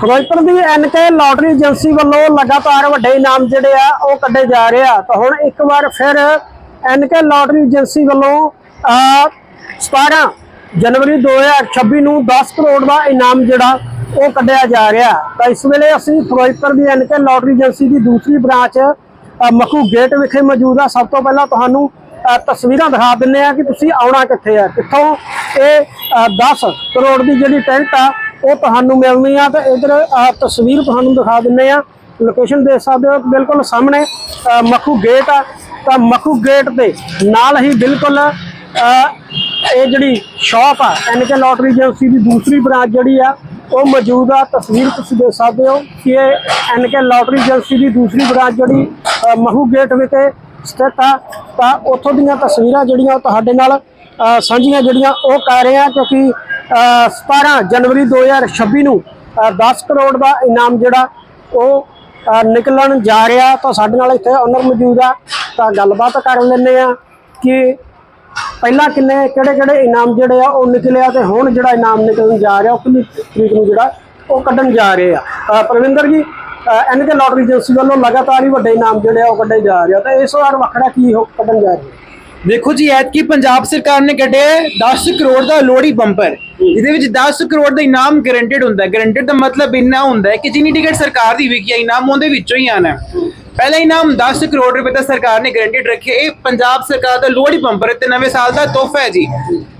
ਫਿਰੋਜ਼ਪੁਰ ਦੀ N K lottery agency ਵੱਲੋਂ ਲਗਾਤਾਰ ਵੱਡੇ ਇਨਾਮ ਜਿਹੜੇ ਆ ਉਹ ਕੱਢੇ ਜਾ ਰਹੇ ਆ। ਤਾਂ ਹੁਣ ਇੱਕ ਵਾਰ ਫਿਰ ਐਨਕੇ ਲਾਟਰੀ ਏਜੰਸੀ ਵੱਲੋਂ ਅਹ, 17 ਜਨਵਰੀ 2026 ਨੂੰ 10 ਕਰੋੜ ਦਾ ਇਨਾਮ ਜਿਹੜਾ ਉਹ ਕੱਢਿਆ ਜਾ ਰਿਹਾ। ਤਾਂ ਇਸ ਵੇਲੇ ਅਸੀਂ ਫਿਰੋਜ਼ਪੁਰ ਦੀ ਐਨਕੇ ਲਾਟਰੀ ਏਜੰਸੀ ਦੀ ਦੂਸਰੀ ਬ੍ਰਾਂਚ ਅਹ, ਮਖੂ ਗੇਟ ਵਿਖੇ ਮੌਜੂਦ ਆ। ਸਭ ਤੋਂ ਪਹਿਲਾਂ ਤੁਹਾਨੂੰ ਤਸਵੀਰਾਂ ਦਿਖਾ ਦਿੰਨੇ ਆ ਕਿ ਤੁਸੀਂ ਆਉਣਾ ਕਿੱਥੇ ਆ। ਕਿੱਥੋਂ ਇਹ ਅਹ, 10 ਕਰੋੜ ਦੀ ਜਿਹੜੀ ਟੈਂਟ ਆ ਉਹ ਤੁਹਾਨੂੰ ਮਿਲਣੀ ਆ ਤੇ ਇਧਰ ਤਸਵੀਰ ਤੁਹਾਨੂੰ ਦਿਖਾ ਦਿੰਨੇ ਆ। ਲੋਕੇਸ਼ਨ ਦੇਖ ਸਕਦੇ ਹੋ, ਬਿਲਕੁਲ ਸਾਹਮਣੇ ਮੱਖੂ ਗੇਟ ਆ। ਤਾਂ ਮੱਖੂ ਗੇਟ ਦੇ ਨਾਲ ਹੀ ਬਿਲਕੁਲ ਇਹ ਜਿਹੜੀ ਸ਼ਾਪ ਆ, ਐਨਕੇ ਲਾਟਰੀ ਏਜੰਸੀ ਦੀ ਦੂਸਰੀ ਬ੍ਰਾਂਚ ਜਿਹੜੀ ਆ, ਉਹ ਮੌਜੂਦ ਆ। ਤਸਵੀਰ ਤੁਸੀਂ ਦੇਖ ਸਕਦੇ ਹੋ ਕਿ ਇਹ ਐਨਕੇ ਲਾਟਰੀ ਏਜੰਸੀ ਦੀ ਦੂਸਰੀ ਬ੍ਰਾਂਚ ਜਿਹੜੀ ਮਹੂ ਗੇਟ ਵਿਖੇ ਸਥਿਤ ਆ। ਤਾਂ ਉੱਥੋਂ ਦੀਆਂ ਤਸਵੀਰਾਂ ਜਿਹੜੀਆਂ ਉਹ ਤੁਹਾਡੇ ਨਾਲ ਸਾਂਝੀਆਂ ਜਿਹੜੀਆਂ ਉਹ ਕਰ ਰਹੇ ਆ, ਕਿਉਂਕਿ 17 ਜਨਵਰੀ 2026 ਨੂੰ ਅਹ, 10 ਕਰੋੜ ਦਾ ਇਨਾਮ ਜਿਹੜਾ ਉਹ ਨਿਕਲਣ ਜਾ ਰਿਹਾ ਤਾਂ ਸਾਡੇ ਨਾਲ ਇੱਥੇ ਓਨਰ ਮੌਜੂਦ ਆ। ਤਾਂ ਗੱਲਬਾਤ ਕਰ ਲੈਂਦੇ ਆ ਕਿ ਪਹਿਲਾਂ ਕਿੰਨੇ ਕਿਹੜੇ ਕਿਹੜੇ ਇਨਾਮ ਜਿਹੜੇ ਆ ਉਹ ਨਿਕਲਿਆ ਤੇ ਹੁਣ ਜਿਹੜਾ ਇਨਾਮ ਨਿਕਲਣ ਜਾ ਰਿਹਾ ਉਹ ਕਿੰਨੀ ਤਰੀਕ ਨੂੰ ਜਿਹੜਾ ਉਹ ਕੱਢਣ ਜਾ ਰਹੇ ਆ। ਅਹ ਪ੍ਰਵਿੰਦਰ ਜੀ ਐਨਕੇ ਲਾਟਰੀ ਏਜੰਸੀ ਵੱਲੋਂ ਲਗਾਤਾਰ ਹੀ ਵੱਡੇ ਇਨਾਮ ਜਿਹੜੇ ਆ ਉਹ ਕੱਢੇ ਜਾ ਰਹੇ ਆ। ਤਾਂ ਇਸ ਵਾਰ ਵੱਖਰਾ ਕੀ ਹੋ ਕੱਢਣ ਜਾ ਰਿਹਾ ਦੇਖੋ ਜੀ ਐਤਕੀ ਪੰਜਾਬ ਸਰਕਾਰ ਨੇ ਕੱਢਿਆ ਹੈ 10 ਕਰੋੜ ਦਾ ਲੋਹੜੀ ਬੰਪਰ। ਇਹਦੇ ਵਿੱਚ 10 ਕਰੋੜ ਦਾ ਇਨਾਮ ਗਰੰਟਡ ਹੁੰਦਾ। ਹੈ ਗਰੰਟਡ ਦਾ ਮਤਲਬ ਇੰਨਾ ਹੁੰਦਾ ਹੈ ਕਿ ਜਿੰਨੀ ਟਿਕਟ ਸਰਕਾਰ ਦੀ ਵਿਕੀ ਹੈ ਇਨਾਮ ਉਹਦੇ ਵਿੱਚੋਂ ਹੀ ਆਣਾ ਪਹਿਲਾ ਇਨਾਮ 10 ਕਰੋੜ ਰੁਪਏ ਦਾ ਸਰਕਾਰ ਨੇ ਗਰੰਟਡ ਰੱਖਿਆ ਇਹ ਪੰਜਾਬ ਸਰਕਾਰ ਦਾ ਲੋਹੜੀ ਬੰਪਰ ਤੇ ਨਵੇਂ ਸਾਲ ਦਾ ਤੋਹਫਾ ਹੈ ਜੀ।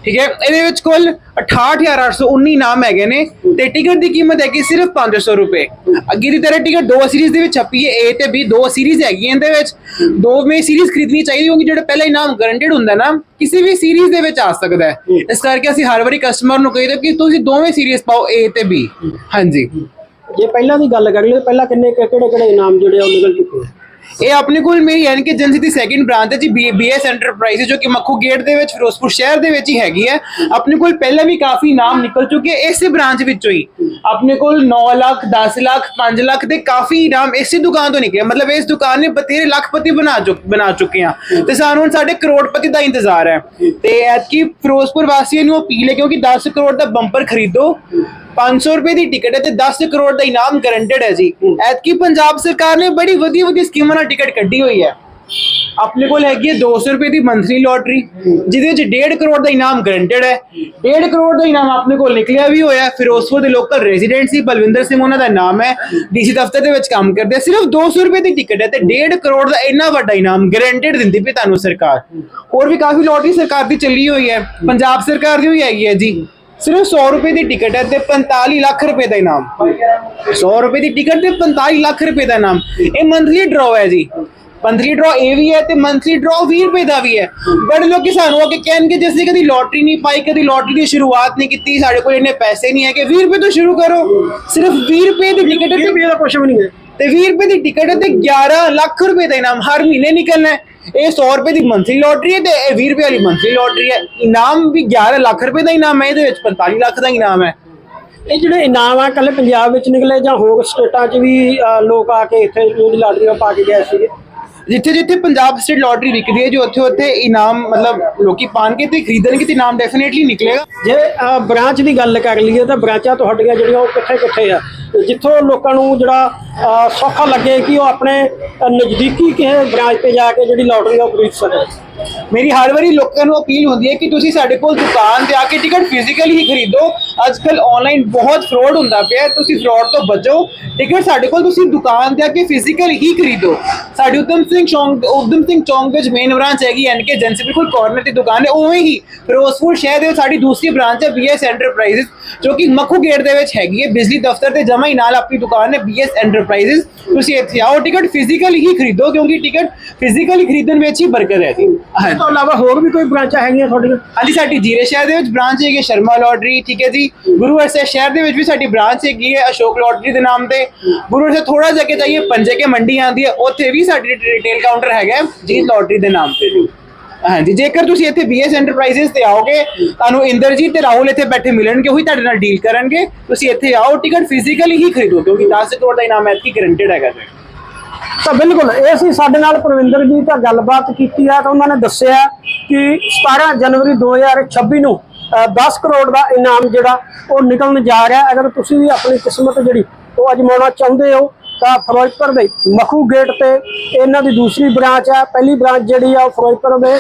ਠੀਕ ਹੈ? ਇਹਦੇ ਵਿੱਚ ਕੁੱਲ 68819 ਇਨਾਮ ਹੈਗੇ ਨੇ ਤੇ ਟਿਕਟ ਦੀ ਕੀਮਤ ਹੈਗੀ ਸਿਰਫ 500 ਰੁਪਏ। ਅੱਗੇ ਦੀ ਤਰ੍ਹਾਂ ਟਿਕਟ ਦੋ ਸੀਰੀਜ਼ ਦੇ ਵਿੱਚ ਛਪੀ ਹੈ, A ਤੇ B ਦੋ ਸੀਰੀਜ਼ ਹੈਗੀਆਂ ਇਹਦੇ ਵਿੱਚ। ਦੋਵੇਂ ਸੀਰੀਜ਼ ਖਰੀਦਣੀ ਚਾਹੀਦੀ ਹੋਗੀ ਜਿਹੜਾ ਪਹਿਲਾ ਇਨਾਮ ਗਰੰਟਡ ਹੁੰਦਾ ਨਾ, ਕਿਸੇ ਵੀ ਸੀਰੀਜ਼ ਦੇ ਵਿੱਚ ਆ ਸਕਦਾ ਹੈ। ਇਸ ਕਰਕੇ ਅਸੀਂ ਹਰ ਵਾਰੀ ਕਸਟਮਰ ਨੂੰ ਕਹੀਦਾ ਕਿ ਤੁਸੀਂ ਦੋਵੇਂ ਸੀਰੀਜ਼ ਪਾਓ A ਤੇ B ਹਾਂਜੀ। ਜੇ ਪਹਿਲਾਂ ਦੀ ਗੱਲ ਕਰੀਏ ਤਾਂ ਪਹਿਲਾਂ ਕਿੰਨੇ ਕਿਹੜੇ ਕਿਹੜੇ ਇਨਾਮ ਜਿਹੜੇ ਆ ਉਹ ਨਿਕਲ ਚੁੱਕੇ ਆ? ਇਹ ਆਪਣੇ ਕੋਲ ਮੇਰੀ ਯਾਨੀ ਏਜੰਸੀ ਦੀ ਸੈਕਿੰਡ ਬ੍ਰਾਂਚ ਹੈ ਜੀ ਬੀਐਸ ਐਂਟਰਪ੍ਰਾਈਜ਼ ਜੋ ਕਿ ਮੱਖੂ ਗੇਟ ਦੇ ਵਿੱਚ, ਫਿਰੋਜ਼ਪੁਰ ਸ਼ਹਿਰ ਦੇ ਵਿੱਚ ਹੀ ਹੈਗੀ ਹੈ। ਆਪਣੇ ਕੋਲ ਪਹਿਲਾਂ ਵੀ ਕਾਫੀ ਨਾਮ ਨਿਕਲ ਚੁੱਕੇ ਇਸੇ ਬ੍ਰਾਂਚ ਵਿੱਚੋਂ ਹੀ। ਆਪਣੇ ਕੋਲ 9 ਲੱਖ 10 ਲੱਖ 5 ਲੱਖ ਦੇ ਕਾਫੀ ਨਾਮ ਇਸੇ ਦੁਕਾਨ ਤੋਂ ਨਿਕਲੇ ਮਤਲਬ ਇਸ ਦੁਕਾਨ ਨੇ ਬਤੇਰੇ ਲੱਖਪਤੀ ਬਣਾ ਚੁੱਕ ਬਣਾ ਚੁੱਕੇ ਆ। ਤੇ ਸਾਨੂੰ ਹੁਣ ਸਾਡੇ ਕਰੋੜਪਤੀ ਦਾ ਇੰਤਜ਼ਾਰ ਹੈ। ਤੇ ਐਤਕੀ ਫਿਰੋਜ਼ਪੁਰ ਵਾਸੀਆਂ ਨੂੰ ਅਪੀਲ ਹੈ, ਕਿਉਂਕਿ 10 ਕਰੋੜ ਦਾ ਬੰਪਰ ਖਰੀਦੋ। 500 ਰੁਪਏ ਦੀ ਟਿਕਟ ਹੈ ਤੇ 10 ਕਰੋੜ ਦਾ ਇਨਾਮ ਗਰੰਟਡ ਹੈ ਜੀ। ਐਤਕੀ ਪੰਜਾਬ ਸਰਕਾਰ ਨੇ ਬੜੀ ਵਧੀਆ ਵਧੀਆ ਸਕੀਮਾਂ ਨਾਲ ਟਿਕਟ ਕੱਢੀ ਹੋਈ ਹੈ। ਆਪਣੇ ਕੋਲ ਹੈਗੀ ਹੈ 200 ਰੁਪਏ ਦੀ ਮੰਥਲੀ ਲੋਟਰੀ ਜਿਹਦੇ ਵਿੱਚ 1.5 ਕਰੋੜ ਦਾ ਇਨਾਮ ਗਰੰਟਡ ਹੈ। 1.5 ਕਰੋੜ ਦਾ ਇਨਾਮ ਆਪਣੇ ਕੋਲ ਨਿਕਲਿਆ ਵੀ ਹੋਇਆ ਫਿਰੋਜ਼ਪੁਰ ਦੇ ਲੋਕਲ ਰੈਜ਼ੀਡੈਂਟ ਸੀ, ਬਲਵਿੰਦਰ ਸਿੰਘ ਉਹਨਾਂ ਦਾ ਨਾਮ ਹੈ। ਡੀਸੀ ਦਫ਼ਤਰ ਦੇ ਵਿੱਚ ਕੰਮ ਕਰਦੇ ਆ। ਸਿਰਫ 200 ਰੁਪਏ ਦੀ ਟਿਕਟ ਹੈ ਤੇ 1.5 ਕਰੋੜ ਦਾ ਇੰਨਾ ਵੱਡਾ ਇਨਾਮ ਗਰੰਟਡ ਦਿੰਦੀ ਪਈ ਤੁਹਾਨੂੰ ਸਰਕਾਰ। ਹੋਰ ਵੀ ਕਾਫੀ ਲੋਟਰੀ ਸਰਕਾਰ ਦੀ ਚੱਲੀ ਹੋਈ ਹੈ, ਪੰਜਾਬ ਸਰਕਾਰ ਦੀ ਹੋਈ ਹੈਗੀ ਹੈ ਜੀ। ਸਿਰਫ 100 ਰੁਪਏ ਦੀ ਟਿਕਟ ਹੈ ਤੇ 45 ਲੱਖ ਰੁਪਏ ਦਾ ਇਨਾਮ। 100 ਰੁਪਏ ਦੀ ਟਿਕਟ ਤੇ 45 ਲੱਖ ਰੁਪਏ ਦਾ ਇਨਾਮ। ਇਹ ਮੰਥਲੀ ਡਰਾਅ ਹੈ ਜੀ। ਮੰਥਲੀ ਡਰਾਅ ਇਹ ਵੀ ਹੈ ਤੇ ਮੰਥਲੀ ਡਰਾਅ 20 ਰੁਪਏ ਦਾ ਵੀ ਹੈ। ਬੜੇ ਲੋਕ ਸਾਨੂੰ ਆ ਕੇ ਕਹਿਣਗੇ ਜਿਸ ਨੇ ਕਦੀ ਲੋਟਰੀ ਨਹੀਂ ਪਾਈ ਕਦੀ ਲੋਟਰੀ ਦੀ ਸ਼ੁਰੂਆਤ ਨਹੀਂ ਕੀਤੀ ਸਾਡੇ ਕੋਲ ਇੰਨੇ ਪੈਸੇ ਨਹੀਂ ਹੈ ਕਿ 20 ਰੁਪਏ ਤੋਂ ਸ਼ੁਰੂ ਕਰੋ। ਸਿਰਫ 20 ਰੁਪਏ ਦੀ ਟਿਕਟ ਤੇ ਵੀ ਇਹਦਾ ਕੁਝ ਵੀ ਨਹੀਂ ਹੈ। ਤੇ 20 ਰੁਪਏ ਦੀ ਟਿਕਟ ਤੇ 11 ਲੱਖ ਰੁਪਏ ਦਾ ਇਨਾਮ ਹਰ ਮਹੀਨੇ ਨਿਕਲਣਾ ਹੈ। ਇਹ 100 ਰੁਪਏ ਦੀ ਮੰਥਲੀ ਲੋਟਰੀ ਹੈ ਤੇ ਇਹ 20 ਰੁਪਏ ਵਾਲੀ ਮੰਥਲੀ ਲੋਟਰੀ ਹੈ। ਇਨਾਮ ਵੀ 11 ਲੱਖ ਰੁਪਏ ਦਾ ਇਨਾਮ ਹੈ ਇਹਦੇ ਵਿੱਚ 45 ਲੱਖ ਦਾ ਇਨਾਮ ਹੈ। ਇਹ ਜਿਹੜੇ ਇਨਾਮ ਆ ਕੱਲੇ ਪੰਜਾਬ ਵਿੱਚ ਨਿਕਲੇ ਜਾਂ ਹੋਰ ਸਟੇਟਾਂ 'ਚ ਵੀ ਲੋਕ ਆ ਕੇ ਇੱਥੇ ਜਿਹੜੀ ਲਾਟਰੀਆਂ ਪਾ ਕੇ ਗਏ ਸੀਗੇ। ਜਿੱਥੇ ਜਿੱਥੇ ਪੰਜਾਬ ਸਟੇਟ ਲੋਟਰੀ ਵਿਕਦੀ ਹੈ ਜੋ ਉੱਥੇ ਉੱਥੇ ਇਨਾਮ ਮਤਲਬ ਲੋਕੀ ਪਾਣਗੇ ਤੇ ਖਰੀਦਣਗੇ ਤੇ ਇਨਾਮ ਡੈਫੀਨੇਟਲੀ ਨਿਕਲੇਗਾ। ਜੇ ਬ੍ਰਾਂਚ ਦੀ ਗੱਲ ਕਰ ਲਈਏ ਤਾਂ ਬ੍ਰਾਂਚਾਂ ਤੁਹਾਡੀਆਂ ਜਿਹੜੀਆਂ ਉਹ ਕਿੱਥੇ ਕਿੱਥੇ ਆ? ਜਿੱਥੋਂ ਲੋਕਾਂ ਨੂੰ ਜਿਹੜਾ ਅਹ, ਸੌਖਾ ਲੱਗੇ ਕਿ ਉਹ ਆਪਣੇ ਅਹ, ਨਜ਼ਦੀਕੀ ਕਿਸੇ ਬ੍ਰਾਂਚ ਤੇ ਜਾ ਕੇ ਜਿਹੜੀ ਲੋਟਰੀ ਆ ਉਹ ਖਰੀਦ ਸਕਣ। ਮੇਰੀ ਹਰ ਵਾਰੀ ਲੋਕਾਂ ਨੂੰ ਅਪੀਲ ਹੁੰਦੀ ਹੈ ਕਿ ਤੁਸੀਂ ਸਾਡੇ ਕੋਲ ਦੁਕਾਨ ਤੇ ਆ ਕੇ ਟਿਕਟ ਫਿਜ਼ੀਕਲੀ ਹੀ ਖਰੀਦੋ। ਅੱਜ ਕੱਲ ਆਨਲਾਈਨ ਬਹੁਤ ਫਰਾਡ ਹੁੰਦਾ ਪਿਆ ਹੈ, ਤੁਸੀਂ ਫਰਾਡ ਤੋਂ ਬਚੋ। ਟਿਕਟ ਸਾਡੇ ਕੋਲ ਤੁਸੀਂ ਦੁਕਾਨ ਤੇ ਆ ਕੇ ਫਿਜ਼ੀਕਲ ਹੀ ਖਰੀਦੋ। ਸਾਡੀ ਉਦਮ ਸਿੰਘ ਚੌਂਕ ਉਦਮ ਸਿੰਘ ਚੌਂਕ ਵਿੱਚ ਮੇਨ ਬ੍ਰਾਂਚ ਹੈਗੀ ਐਨਕੇ ਏਜੰਸੀ ਬਿਲਕੁਲ ਕਾਰਨਰ ਤੇ ਦੁਕਾਨ ਹੈ। ਉਵੇਂ ਹੀ ਫਿਰੋਜ਼ਪੁਰ ਸ਼ਹਿਰ ਦੇ ਵਿੱਚ ਸਾਡੀ ਦੂਸਰੀ ਬ੍ਰਾਂਚ ਹੈ ਬੀਐਸ ਐਂਟਰਪ੍ਰਾਈਜ਼ਸ ਜੋ ਕਿ ਮੱਖੂ ਗੇਟ ਦੇ ਵਿੱਚ ਹੈਗੀ ਹੈ। ਬਿਜਲੀ ਦਫ਼ਤਰ ਤੇ ਜਮ੍ਹਾਂ ਜਮਾ ਹੀ ਨਾਲ ਆਪਣੀ ਦੁਕਾਨ ਹੈ ਬੀਐਸ ਐਂਟਰਪ੍ਰਾਈਜ਼ਸ ਤੁਸੀਂ ਇੱਥੇ ਆਓ ਟਿਕਟ ਫਿਜ਼ੀਕਲ ਹੀ ਖਰੀਦੋ ਕਿਉਂਕਿ ਟਿਕਟ ਫਿਜ਼ੀਕਲੀ ਖਰੀਦਣ ਵਿੱਚ ਹੀ ਬਰਕਤ ਹੈ ਜੀ। ਇਸ ਤੋਂ ਇਲਾਵਾ ਹੋਰ ਵੀ ਕੋਈ ਬ੍ਰਾਂਚਾਂ ਹੈਗੀਆਂ ਤੁਹਾਡੀਆਂ? ਹਾਂਜੀ ਸਾਡੀ ਜੀਰੇ ਸ਼ਹਿਰ ਦੇ ਵਿੱਚ ਬ੍ਰਾਂਚ ਹੈਗੀ ਹੈ ਸ਼ਰਮਾ ਲੋਟਰੀ ਠੀਕ ਹੈ ਜੀ। ਗੁਰੂ ਅਰਸੇ ਸ਼ਹਿਰ ਦੇ ਵਿੱਚ ਵੀ ਸਾਡੀ ਬ੍ਰਾਂਚ ਹੈਗੀ ਹੈ ਅਸ਼ੋਕ ਲੋਟਰੀ ਦੇ ਨਾਮ ਤੇ। ਗੁਰੂ ਅਰਸੇ ਥੋੜਾ ਜਿਹਾ ਅੱਗੇ ਜਾਈਏ ਪੰਜੇ ਕੇ ਮੰਡੀ ਆਂਦੀ ਹੈ ਉੱਥੇ ਵੀ ਸਾਡੀ ਰਿਟੇਲ ਕਾਊਂਟਰ ਹੈਗਾ ਹੈ ਜੀਤ ਲੋਟਰੀ ਦੇ ਨਾਮ ਤੇ ਜੀ। ਹਾਂਜੀ ਜੇਕਰ ਤੁਸੀਂ ਇੱਥੇ ਬੀਐਸ ਐਂਟਰਪ੍ਰਾਈਜ਼ਸ ਤੇ ਆਓਗੇ ਤੁਹਾਨੂੰ ਇੰਦਰਜੀਤ ਤੇ ਰਾਹੁਲ ਇੱਥੇ ਬੈਠੇ ਮਿਲਣਗੇ ਉਹੀ ਤੁਹਾਡੇ ਨਾਲ ਡੀਲ ਕਰਨਗੇ। ਤੁਸੀਂ ਇੱਥੇ ਆਓ ਟਿਕਟ ਫਿਜ਼ੀਕਲੀ ਹੀ ਖਰੀਦੋ ਕਿਉਂਕਿ 10 ਕਰੋੜ ਦਾ ਇਨਾਮ ਐਤਕੀ ਗਰੰਟਡ ਹੈਗਾ ਜੀ। ਤਾਂ ਬਿਲਕੁਲ ਇਹ ਸੀ ਸਾਡੇ ਨਾਲ ਪ੍ਰਵਿੰਦਰ ਜੀ ਤਾਂ ਗੱਲਬਾਤ ਕੀਤੀ ਆ ਤਾਂ ਉਹਨਾਂ ਨੇ ਦੱਸਿਆ ਕਿ 17 ਜਨਵਰੀ 2026 ਨੂੰ ਅ, 10 ਕਰੋੜ ਦਾ ਇਨਾਮ ਜਿਹੜਾ ਉਹ ਨਿਕਲਣ ਜਾ ਰਿਹਾ। ਅਗਰ ਤੁਸੀਂ ਵੀ ਆਪਣੀ ਕਿਸਮਤ ਜਿਹੜੀ ਉਹ ਅਜਮਾਉਣਾ ਚਾਹੁੰਦੇ ਹੋ ਤਾਂ ਫਿਰੋਜ਼ਪੁਰ ਦੇ ਮਖੂ ਗੇਟ ਤੇ ਇਹਨਾਂ ਦੀ ਦੂਸਰੀ ਬ੍ਰਾਂਚ ਹੈ। ਪਹਿਲੀ ਬ੍ਰਾਂਚ ਜਿਹੜੀ ਆ ਉਹ ਫਿਰੋਜ਼ਪੁਰ ਦੇ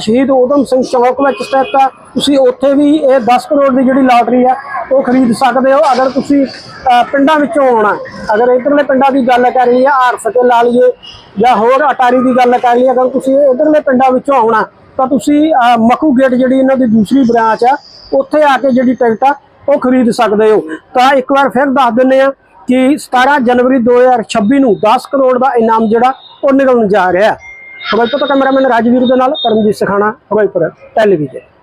ਸ਼ਹੀਦ ਊਧਮ ਸਿੰਘ ਚੌਕ ਵਿੱਚ ਸਥਿਤ ਆ। ਤੁਸੀਂ ਉੱਥੇ ਵੀ ਇਹ 10 ਕਰੋੜ ਦੀ ਜਿਹੜੀ ਲਾਟਰੀ ਆ, ਉਹ ਖਰੀਦ ਸਕਦੇ ਹੋ। ਅਗਰ ਤੁਸੀਂ ਪਿੰਡਾਂ ਵਿੱਚੋਂ ਆਉਣਾ ਅਗਰ ਇਧਰਲੇ ਪਿੰਡਾਂ ਦੀ ਗੱਲ ਕਰ ਕਰੀਏ ਆਰਫ ਕੇ ਲਾ ਲਈਏ ਜਾਂ ਹੋਰ ਅਟਾਰੀ ਦੀ ਗੱਲ ਕਰ ਲਈਏ, ਅਗਰ ਤੁਸੀਂ ਇਧਰਲੇ ਪਿੰਡਾਂ ਵਿੱਚੋਂ ਆਉਣਾ ਤਾਂ ਤੁਸੀਂ ਮਖੂ ਗੇਟ ਜਿਹੜੀ ਇਹਨਾਂ ਦੀ ਦੂਸਰੀ ਬ੍ਰਾਂਚ ਆ, ਉੱਥੇ ਆ ਕੇ ਜਿਹੜੀ ਟਿਕਟ ਆ, ਉਹ ਖਰੀਦ ਸਕਦੇ ਹੋ। ਤਾਂ ਇੱਕ ਵਾਰ ਫਿਰ ਦੱਸ ਦਿੰਨੇ ਆ ਕਿ 17 ਜਨਵਰੀ 2026 ਨੂੰ 10 ਕਰੋੜ ਦਾ ਇਨਾਮ ਜਿਹੜਾ ਉਹ ਨਿਕਲਣ ਜਾ ਰਿਹਾ ਹੈ। ਫਿਰੋਜ਼ਪੁਰ ਤੋਂ ਕੈਮਰਾਮੈਨ ਰਾਜਵੀਰ ਦੇ ਨਾਲ ਪਰਮਜੀਤ ਸਖਾਣਾ ਫਿਰੋਜ਼ਪੁਰ ਟੈਲੀਵਿਜ਼ਨ।